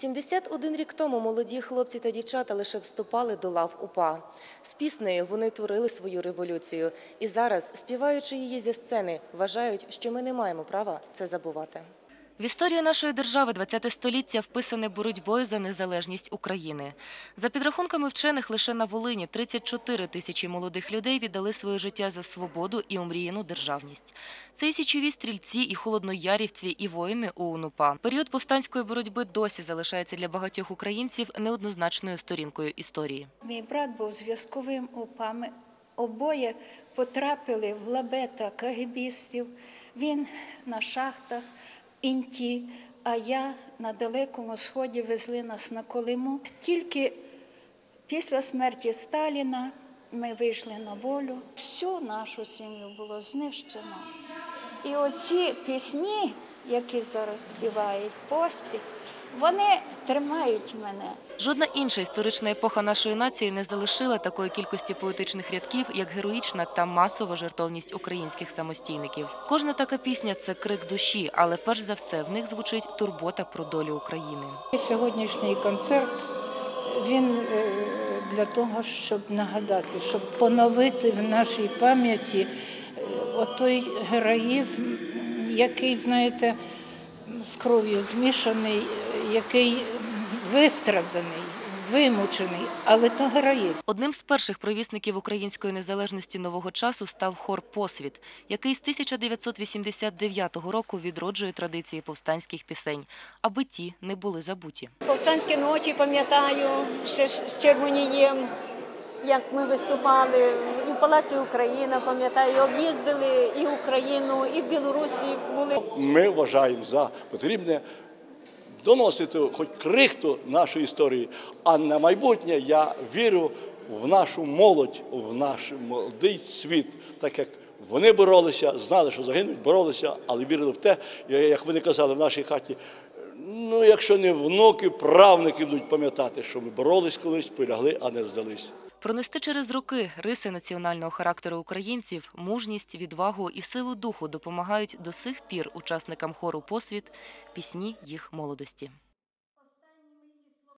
71 рік тому молоді хлопці та дівчата лише вступали до лав УПА. З піснею вони творили свою революцію. І зараз, співаючи її зі сцени, вважають, що ми не маємо права це забувати. В історію нашої держави ХХ століття вписане боротьбою за незалежність України. За підрахунками вчених, лише на Волині 34 тисячі молодих людей віддали своє життя за свободу і омріяну державність. Це і січові стрільці, і холодноярівці, і воїни УНУПА. Період повстанської боротьби досі залишається для багатьох українців неоднозначною сторінкою історії. Мій брат був зв'язковим УПА. Обоє потрапили в лабета кагібістів. Він на шахтах інті, а я на Далекому Сході везли нас на Колиму. Тільки після смерті Сталіна ми вийшли на волю. Всю нашу сім'ю було знищено. І оці пісні, які зараз співають поспіх, вони тримають мене. Жодна інша історична епоха нашої нації не залишила такої кількості поетичних рядків, як героїчна та масова жертовність українських самостійників. Кожна така пісня це крик душі, але перш за все в них звучить турбота про долю України. Сьогоднішній концерт він е, для того, щоб нагадати, щоб поновити в нашій пам'яті е, отой героїзм, який, знаєте, з кров'ю змішаний, який вистраданий, вимучений, але то героїзм. Одним з перших провісників української незалежності нового часу став хор Посвіт, який з 1989 року відроджує традиції повстанських пісень, аби ті не були забуті. Повстанські ночі пам'ятаю, ще з Червонієм, як ми виступали і в Палаці Україна, пам'ятаю, об'їздили і Україну, і в Білорусі були. Ми вважаємо за потрібне доносити хоч крихту нашої історії. А на майбутнє я вірю в нашу молодь, в наш молодий світ, так як вони боролися, знали, що загинуть, боролися, але вірили в те, як вони казали в нашій хаті. Ну, якщо не внуки, правники будуть пам'ятати, що ми боролись колись, полягли, а не здались. Пронести через роки риси національного характеру українців, мужність, відвагу і силу духу допомагають до сих пір учасникам хору Посвіт пісні їх молодості.